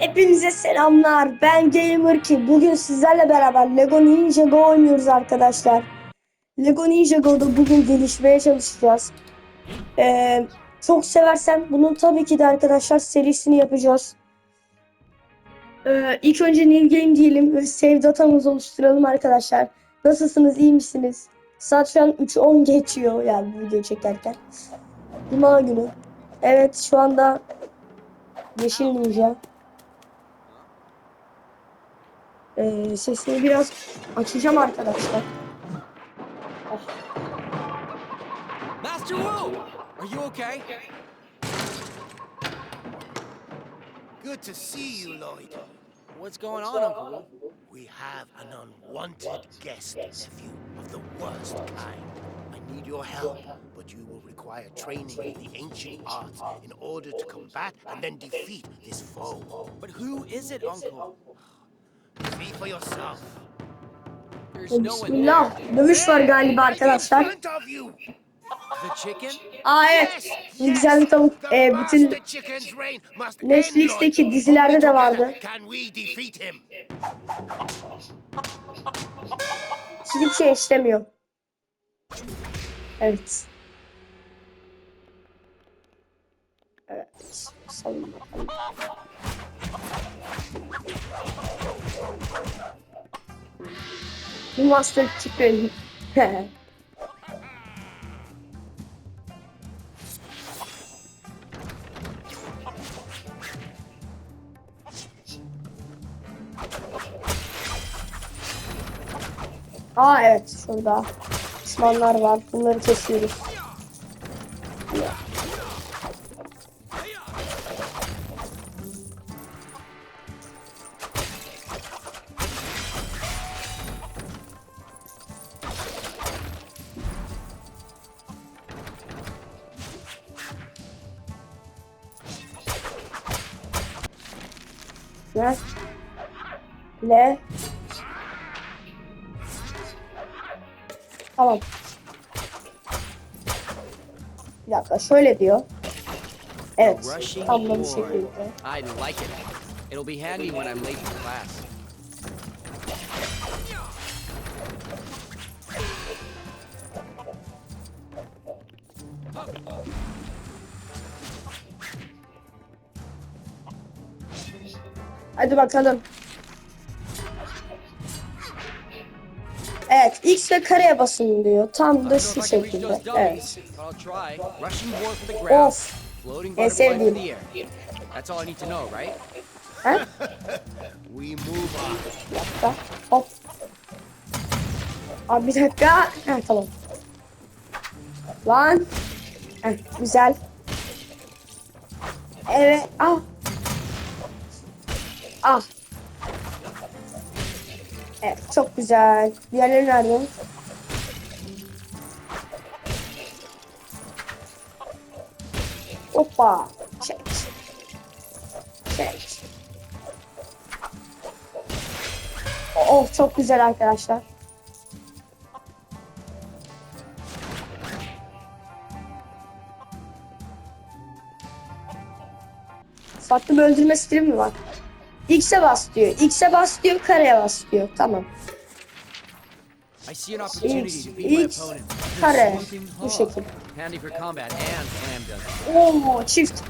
Hepinize selamlar. Ben Gamer ki. Bugün sizlerle beraber Lego Ninjago oynuyoruz arkadaşlar. Lego Ninjago'da bugün gelişmeye çalışacağız. Ee, çok seversen bunun tabii ki de arkadaşlar serisini yapacağız. Ee, ilk önce New Game diyelim ve save datamızı oluşturalım arkadaşlar. Nasılsınız? iyi misiniz? Saat şu an 3.10 geçiyor yani bu videoyu çekerken. Cuma günü. Evet şu anda Yeşil Ninja. Ee, sesini biraz açacağım arkadaşlar. Master Wu! Are you okay? Good to see you, Lloyd. What's going on, Uncle Wu? We have an unwanted guest, nephew, of the worst kind. I need your help, but you will require training in the ancient arts in order to combat and then defeat this foe. But who is it, Uncle? Bismillah. Dövüş var galiba arkadaşlar. Aa evet. Güzel bir tavuk. Ee, bütün Netflix'teki dizilerde de vardı. hiçbir şey istemiyor. Evet. Evet. Salın bakalım. Bu Master Chicken. Aa evet şurada düşmanlar var. Bunları kesiyoruz. Şöyle diyor. Evet. Tam forward. şekilde. I like it. It'll be handy when I'm late for class. Hadi bakalım. Ve kareye basın diyor. Tam da şu şekilde. Evet. Of. En sevdiğim. That's all I need to know, right? Ha? We move on. Bir dakika. Hop. Abi bir dakika. Ha tamam. Lan. Heh, güzel. Evet. Ah. Ah. Evet çok güzel. Diğerleri nerede? Hoppa. Çek. Çek. Oh çok güzel arkadaşlar. Bir öldürme stili mi var? X'e bas diyor. X'e bas diyor, kareye bas diyor. Tamam. X, X, kare. Bu şekil. Oo çift.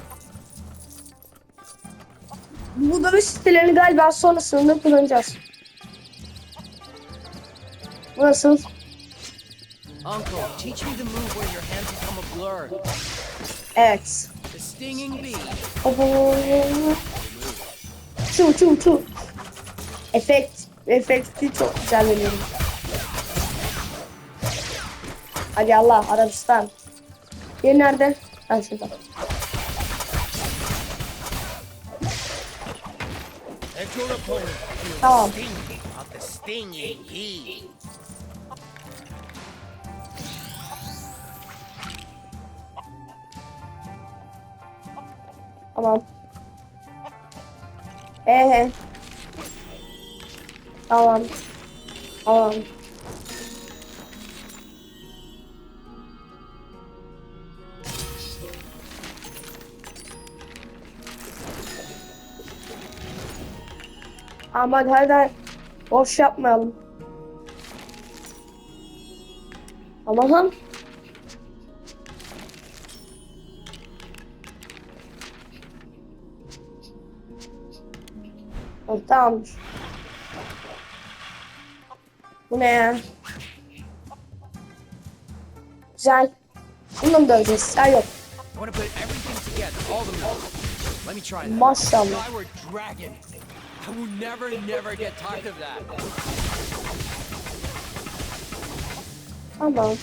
Bu dövüş stillerini galiba sonrasında kullanacağız. Bu nasıl? Uncle, teach me the move where your hands become a blur. Evet. The stinging bee. Abo. Çu çu çu. Efekt. Efekti çok güzel veriyorum. Hadi Allah Arabistan. Yeri nerede? Ha şurada. Tamam. Tamam. Ee. Tamam. Tamam. Ama hadi hadi. Boş yapmayalım. Tamam. Tamamdır. Bu ne ya? Güzel. Bunu mu döveceğiz? Ha yok. Maşallah. Tamam.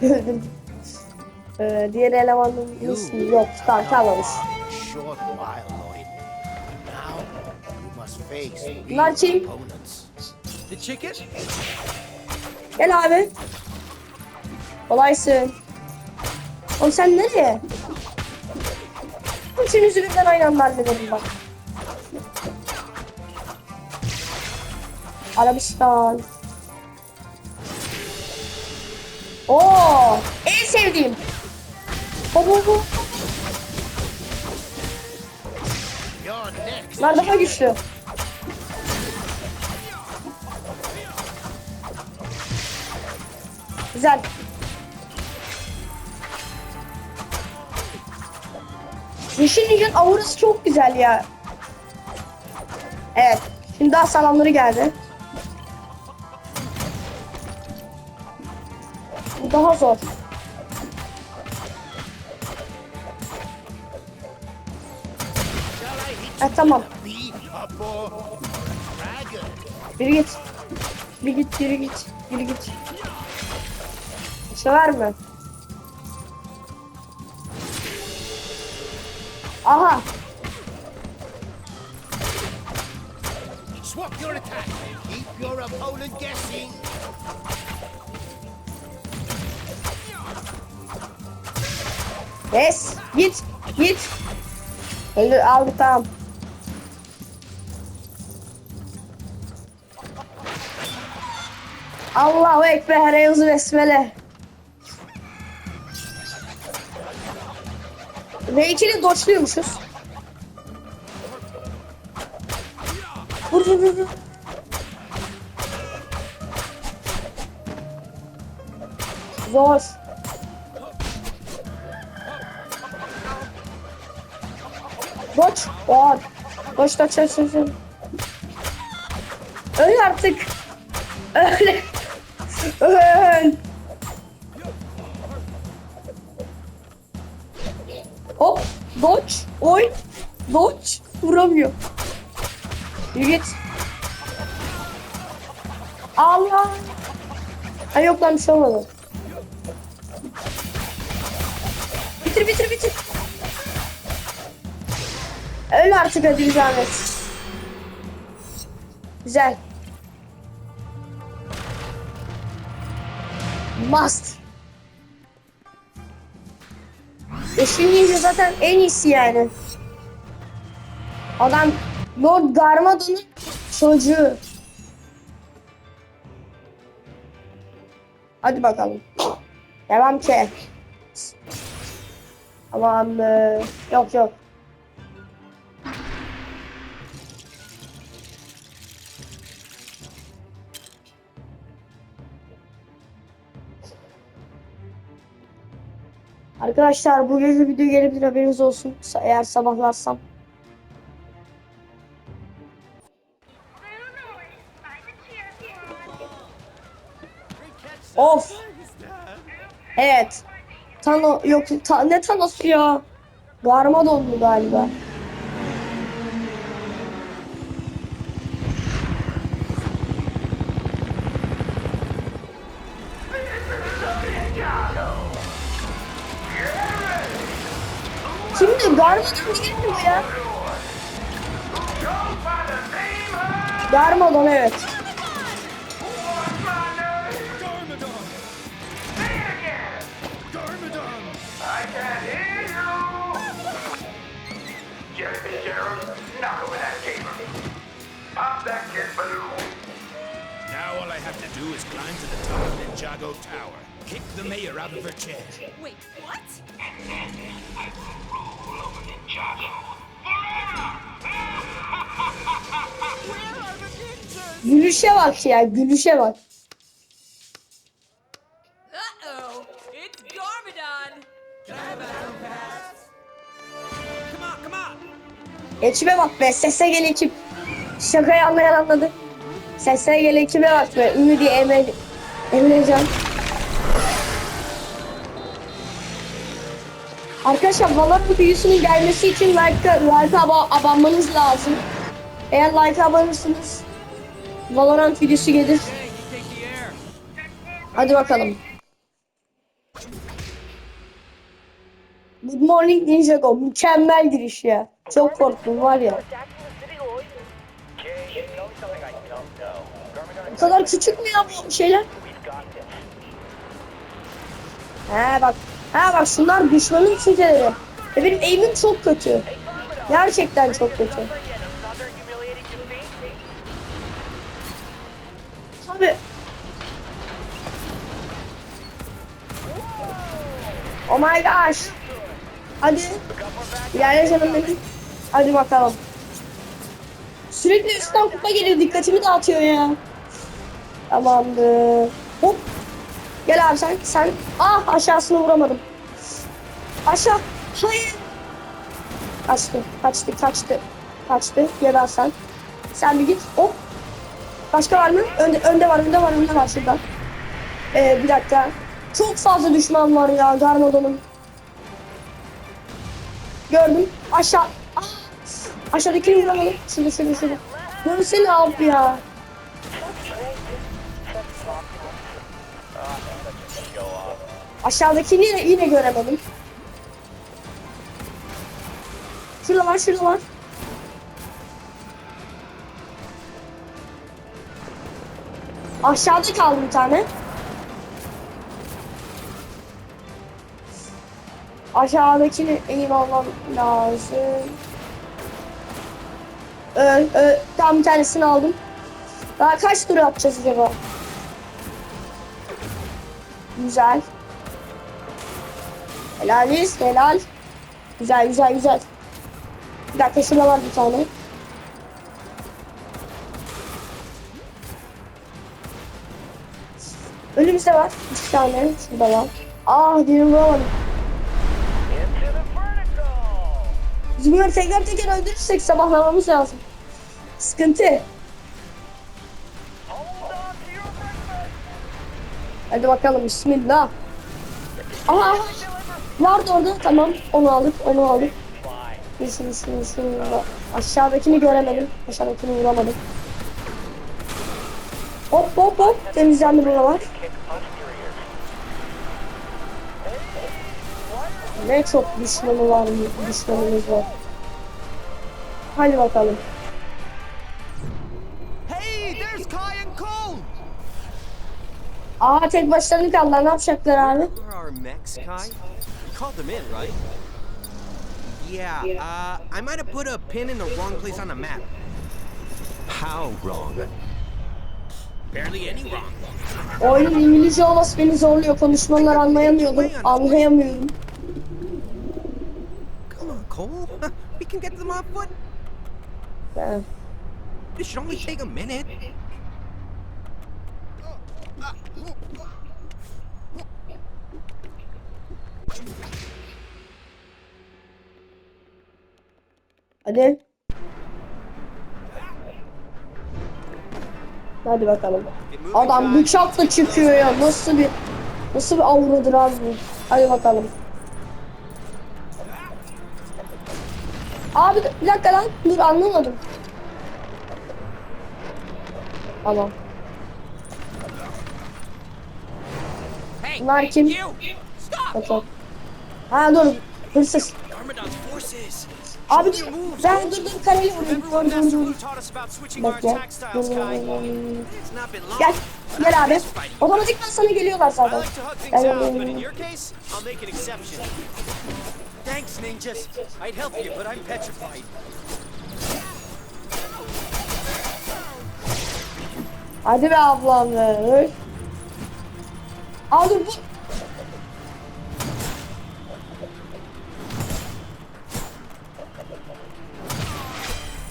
Öldüm. Ee, diğer elemanın ismi yok. Face Bunlar kim? Gel abi. Kolaysın. Oğlum sen nereye? Üçünüzü birden aynı anda halledelim bak. Arabistan. Oo, en sevdiğim. Hop hop hop. Bunlar daha güçlü. Güzel. Yeşil Ninja'nın aurası çok güzel ya. Evet. Şimdi daha salamları geldi. Bu daha zor. Ha, tamam. Yürü git. Bir git, yürü git. Yürü git. Sever mi? Aha. Swap your attack. Keep your opponent guessing. Yes. Git. Git. Öldü aldı tamam. Allahu Ekber. Eyuzu Besmele. R2'li doçluyormuşuz. Vur vur vur. vur. Zor. Doç. Oha. Doç doç doç doç. Öl artık. Öl. Öl. Hop. Doç. Oy. Doç. Vuramıyor. Yürü git. Allah. Ha yok lan bir şey olmadı. Bitir bitir bitir. Öl artık hadi bir zahmet. Güzel. Must. Yeşil Ninja zaten en iyisi yani. Adam Lord Garmadon'un çocuğu. Hadi bakalım. Devam ki. Aman yok yok. Arkadaşlar bu gece video gelebilir haberiniz olsun. Eğer sabahlarsam. Of. Evet. Tano yok ta, ne Thanos ya? Garmadon'du galiba. Değil mi? Garmadon evet. Now all I have to do is climb to the top and Ninjago Tower. Kick the mayor out of her chair. Wait, what? Gülüşe bak ya gülüşe bak. Uh-oh, it's Garmadon. Come on, come on! Ekibe bak be sese gel ekip. Şakayı anlayan anladı. Sese gel ekibe bak be. Ümidi Emre, Emrecan. Arkadaşlar Valorant büyüsünün gelmesi için like, like aba abanmanız lazım. Eğer like abanırsınız Valorant videosu gelir. Hadi bakalım. Good morning Ninjago. Mükemmel giriş ya. Çok korktum var ya. Bu kadar küçük mü ya bu şeyler? He bak. Ha bak şunlar düşmanın füzeleri. Ve benim aim'im çok kötü. Gerçekten çok kötü. Abi. Oh my gosh. Hadi. İlerle canım benim. Hadi bakalım. Sürekli üstten kupa geliyor. Dikkatimi dağıtıyor ya. Tamamdır. Hop. Gel abi sen. Sen. Ah aşağısını vuramadım. Aşağı. Hayır. Kaçtı. Kaçtı. Kaçtı. Kaçtı. Gel al sen. Sen bir git. Hop. Başka var mı? Önde, önde var. Önde var. Önde var şurada. Ee, bir dakika. Çok fazla düşman var ya Garmadon'un. Gördüm. Aşağı. Ah! Aşağıdakini vuramadım. Şurada şurada şurada. Görsene abi ya. Aşağıdakini yine, yine göremedim. Şurada var şurada var. Aşağıda kaldı bir tane. Aşağıdakini eğim almam lazım. Öl, öl. Tam bir tanesini aldım. Daha kaç tur yapacağız acaba? Güzel. Helaliz, helal. Güzel, güzel, güzel. Bir dakika şurada var bir tane. Önümüzde var. İki tane. Şurada var. Ah diyorum vuramadım. Bunları tekrar tekrar öldürürsek sabahlamamız lazım. Sıkıntı. Hadi bakalım bismillah. Aha vardı orada tamam onu aldık onu şunu şunu şunu da- aşağıdakini göremedim aşağıdakini vuramadım. Hop hop hop temizlendi buralar. Ne çok düşmanı var düşmanımız var. Hadi bakalım. Aa tek başlarını kaldılar ne yapacaklar abi? Called them in, right? Yeah, uh, I might have put a pin in the wrong place on the map. How wrong? Barely any wrong. Oyunun İngilizce olması beni zorluyor. Konuşmaları anlayamıyordum. Anlayamıyorum. Come on, Cole. we can get them on foot. Ben- This should only take a minute. Hadi. Hadi bakalım. Adam bıçakla çıkıyor ya. Nasıl bir nasıl bir avradır abi bu? Hadi bakalım. Abi bir dakika lan. Dur anlamadım. Tamam. Bunlar kim? Okey. Ha dur. Hırsız. Abi. Ben dur kareyi vurayım. Bekle. not been long. Gel. Gel abi. Otomatikman sana geliyorlar zaten. Gel, gel, gel. Thanks, ninjas. I'd help you, but I'm petrified. Hadi be ablam be. Al dur bu.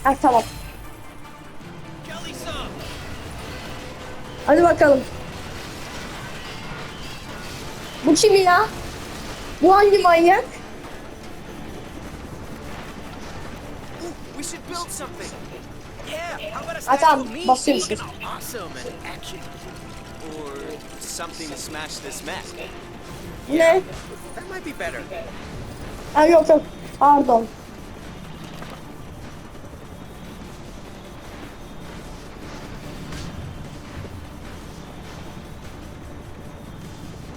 Ha tamam. Hadi bakalım. Bu kim ya? Bu hangi manyak? Ha tamam basıyormuşuz. Ne? Ha yok yok. Pardon.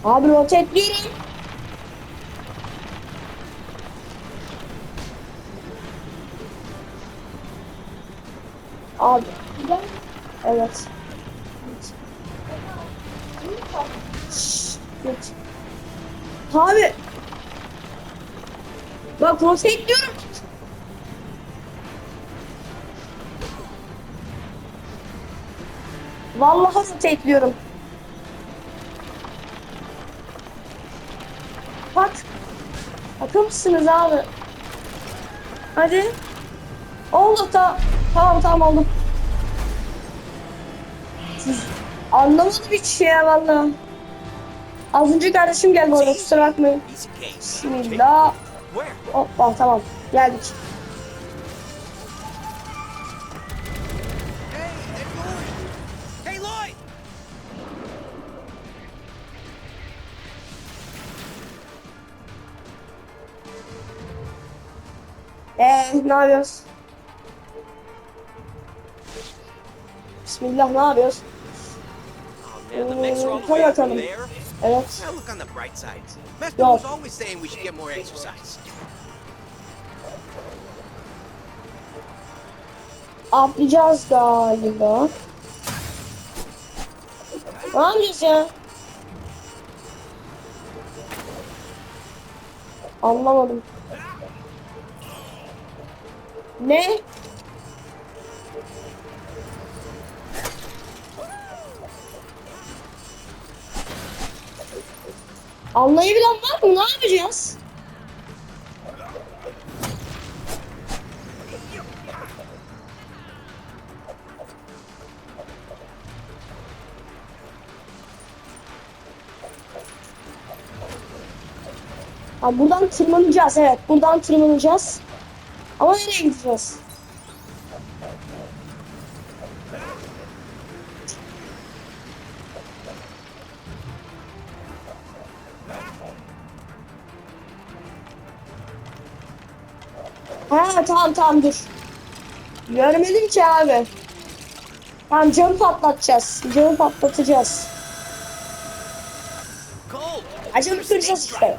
Abi rotetliyorum. Abi. Evet. Geç. Abi. Bak rotetliyorum. Vallahi rotetliyorum. Bak. Mısınız abi? Hadi. Oldu ta. Tamam tamam oldu. Siz anlamadım hiç şey ya vallahi. Az önce kardeşim geldi orada kusura bakmayın. Bismillah. Hoppa tamam geldik. Ne yapıyoruz? Bismillah ne yapıyoruz? Up bakalım. there. Evet. Yok. was always saying we should get more exercise. Atlayacağız galiba. Ne yapacağız ya? Anlamadım. Ne? Anlayabilen var mı? Ne yapacağız? Ha, buradan tırmanacağız evet. Buradan tırmanacağız. Ama nereye gideceğiz? Ha tamam tamam dur. Görmedim ki abi. Tamam camı patlatacağız. Camı patlatacağız. Camı kıracağız işte.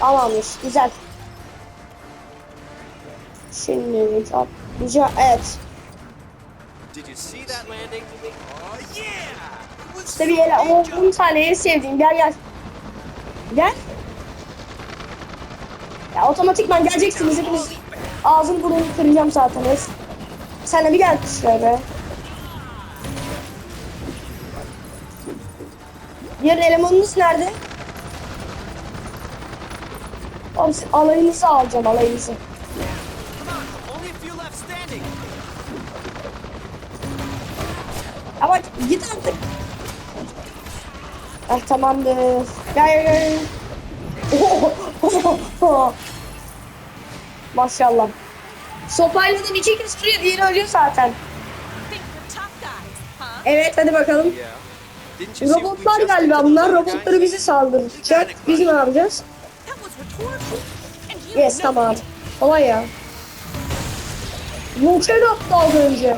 Tamamdır. Güzel. Şimdi. Evet. See that landing? Oh İşte bir yere. O 10 tane en sevdiğim. Gel gel. Gel. Ya otomatikman geleceksiniz. Hepiniz ağzını burnunu kıracağım zaten. Sen de bir gel be. Diğer elemanınız nerede? Siz alayınızı alacağım alayınızı. Ama git artık. Ah tamamdır. Gel gel gel. Oh, Maşallah. Sopayla da bir çekip sürüyor. Diğeri ölüyor zaten. Evet hadi bakalım. Robotlar galiba bunlar. Robotları bizi saldıracak. Biz ne yapacağız? Yes tamam. Kolay ya. Vulkan attı az önce.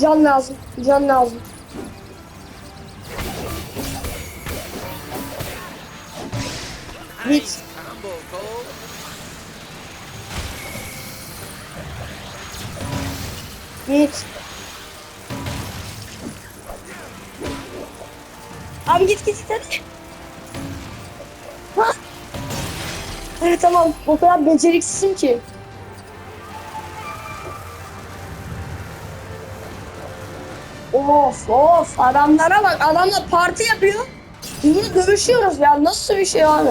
Can lazım. Can lazım. Cole. Git. Abi git git git hadi. tamam o kadar beceriksizim ki. Of of adamlara bak adamla parti yapıyor. Yine dövüşüyoruz ya nasıl bir şey abi.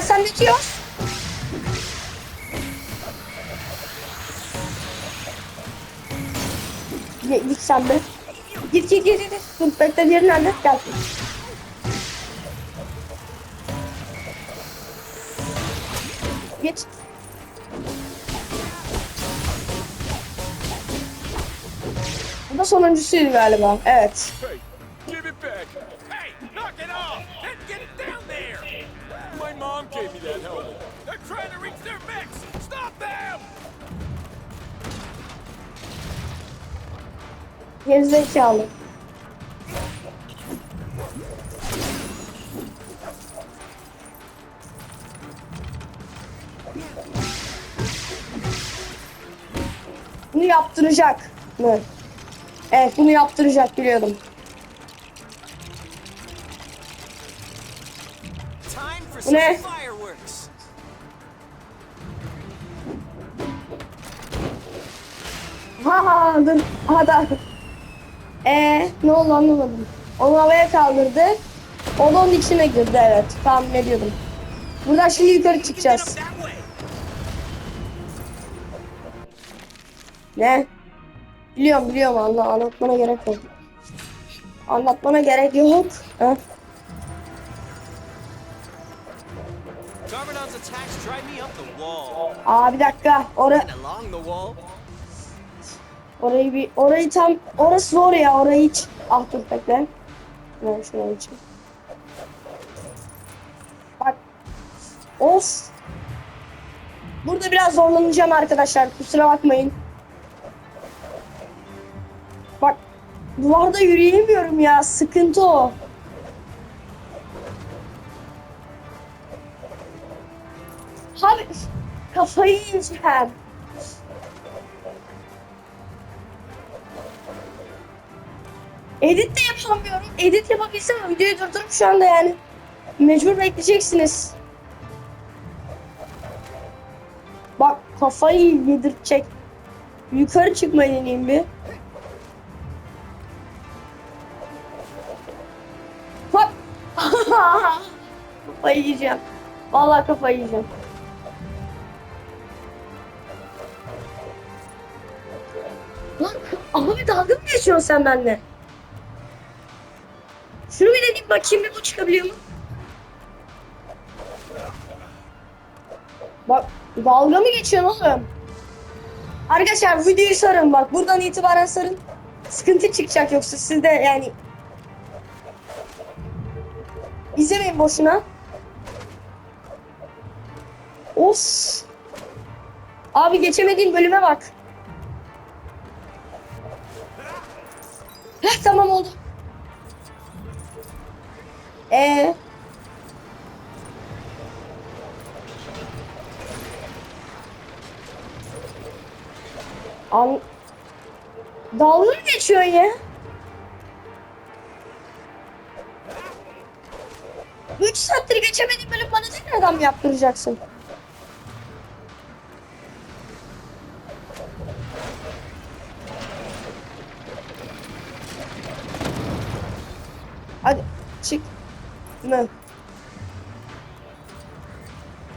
Gün sersemletiyor. Git, sen de. Git git git git. Bekle diğeri nerede? Gel. Git. Bu da sonuncusuydu galiba. Evet. Gerizekalı. Bunu yaptıracak mı? Evet bunu yaptıracak biliyordum. Bu ne? Ha ha dur. Aha da. Eee ne oldu anlamadım. Onu havaya kaldırdı. O da onun içine girdi evet. Tahmin ediyordum. Buradan şimdi yukarı çıkacağız. Ne? Biliyorum biliyorum anla anlatmana gerek yok. Anlatmana gerek yok. Ha? Aa bir dakika. Ora And along the wall. Orayı bir orayı tam orası zor ya orayı hiç. Ah dur bekle. Ben şuraya için. Bak. Of. Burada biraz zorlanacağım arkadaşlar. Kusura bakmayın. Bak. Duvarda yürüyemiyorum ya. Sıkıntı o. Abi kafayı yiyeceğim. Edit de yapamıyorum. Edit yapabilsem videoyu durdurup şu anda yani. Mecbur bekleyeceksiniz. Bak kafayı yedirtecek. Yukarı çıkmayı deneyeyim bir. Bak. kafayı yiyeceğim. Vallahi kafayı yiyeceğim. Lan abi dalga mı geçiyorsun sen benimle? Bakayım bir bu çıkabiliyor mu? Bak dalga mı geçiyorsun oğlum? Arkadaşlar videoyu sarın bak buradan itibaren sarın. Sıkıntı çıkacak yoksa sizde yani. İzlemeyin boşuna. Of. Abi geçemediğim bölüme bak. Dalga mı geçiyorsun ya? Üç saattir geçemediğim bölüm bana tekrardan mı yaptıracaksın? Hadi çık. Mı?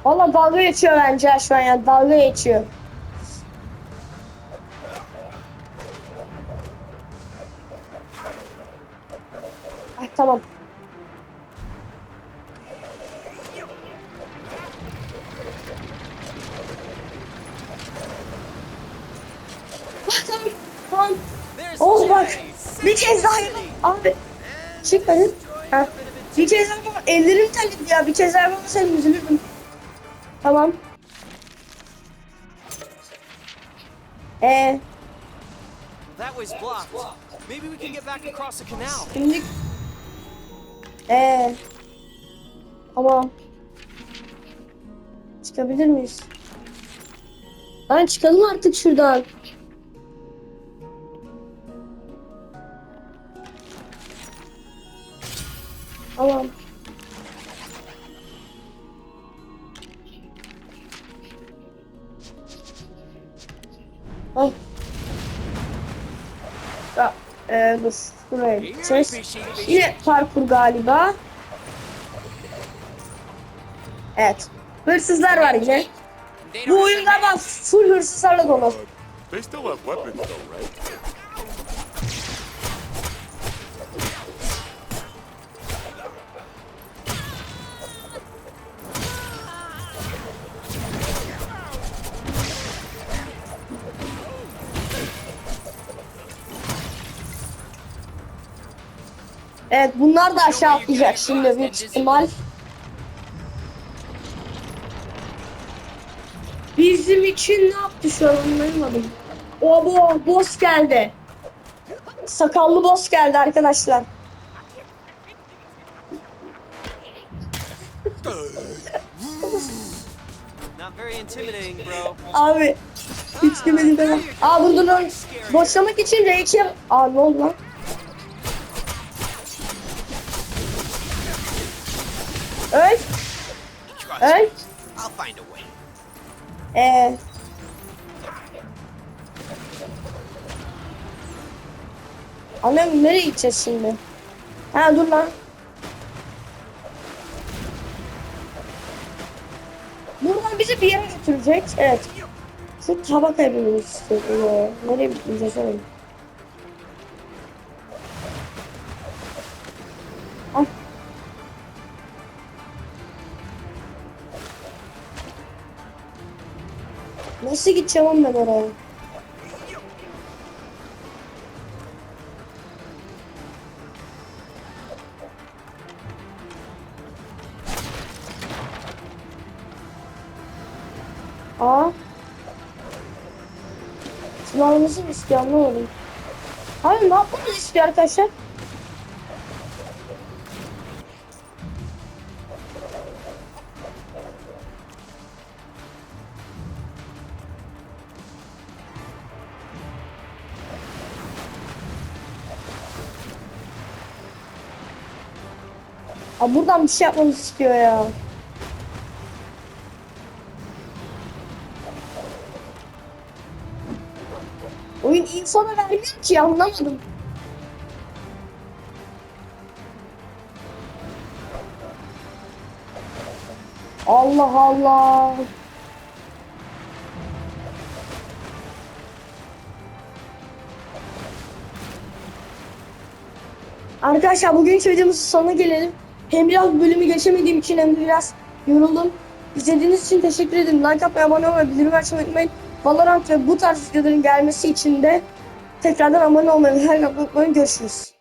Valla dalga geçiyor bence şu an ya dalga geçiyor. Ellerim terledi ya. Bir kez daha yapamasaydım üzülürdüm. Tamam. Ee, That way's blocked. Maybe we can get back across the canal. şimdi... Ee, tamam. Çıkabilir miyiz? Lan çıkalım artık şuradan. Tamam. Dur. Buraya gideceğiz. Yine parkur galiba. Evet. Hırsızlar var yine. Bu oyun galiba full hırsızlarla dolu. Evet bunlar da aşağı atlayacak şimdi büyük ihtimal. Bizim için ne yaptı şu an anlayamadım. O bu boss geldi. Sakallı boss geldi arkadaşlar. Abi hiç demedim demem. Aa dur. Boşlamak için R2'ye... Aa ne oldu lan? Ee. Annem nereye gideceğiz şimdi? Ha dur lan. Buradan bizi bir yere götürecek. Evet. Şu tabakaya binmek istiyorum. ya. Nereye bineceğiz oğlum? Nasıl gideceğim oğlum ben oraya? Aa. Sınavımızı mı istiyor anlamadım. Hayır ne yapmamızı istiyor arkadaşlar? Aa, buradan bir şey yapmamızı istiyor ya. Oyun info da vermiyor ki anlamadım. Allah Allah. Arkadaşlar bugünkü videomuzun sonuna gelelim. Hem biraz bölümü geçemediğim için hem de biraz yoruldum. İzlediğiniz için teşekkür ederim. Like atmayı, abone olmayı, bildirim açmayı unutmayın. Valorant ve bu tarz videoların gelmesi için de tekrardan abone olmayı her unutmayın. Görüşürüz.